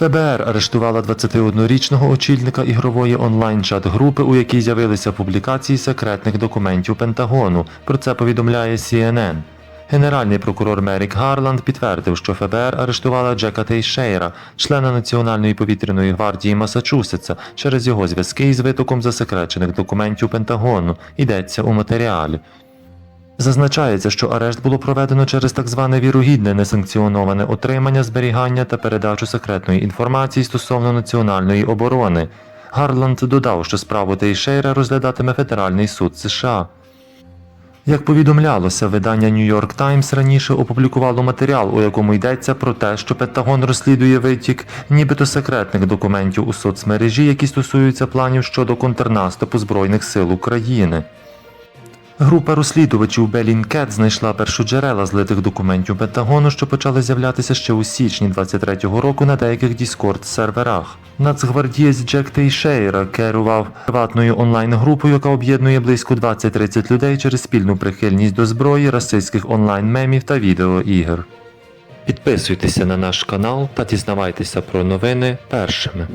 ФБР арештувала 21-річного очільника ігрової онлайн-чат-групи, у якій з'явилися публікації секретних документів Пентагону. Про це повідомляє CNN. Генеральний прокурор Мерік Гарланд підтвердив, що ФБР арештувала Джека Тейшейра, члена Національної повітряної гвардії Масачусетса, через його зв'язки із витоком засекречених документів Пентагону. Йдеться у матеріалі. Зазначається, що арешт було проведено через так зване вірогідне несанкціоноване отримання, зберігання та передачу секретної інформації стосовно національної оборони. Гарланд додав, що справу Тейшейра розглядатиме Федеральний суд США. Як повідомлялося, видання New York Times раніше опублікувало матеріал, у якому йдеться про те, що Пентагон розслідує витік нібито секретних документів у соцмережі, які стосуються планів щодо контрнаступу Збройних сил України. Група розслідувачів Bellingcat знайшла першоджерела злитих документів Пентагону, що почали з'являтися ще у січні 23-го року на деяких Discord-серверах. Нацгвардієць Джек Тейшейра керував приватною онлайн-групою, яка об'єднує близько 20-30 людей через спільну прихильність до зброї, расистських онлайн-мемів та відеоігр. Підписуйтеся на наш канал та дізнавайтеся про новини першими.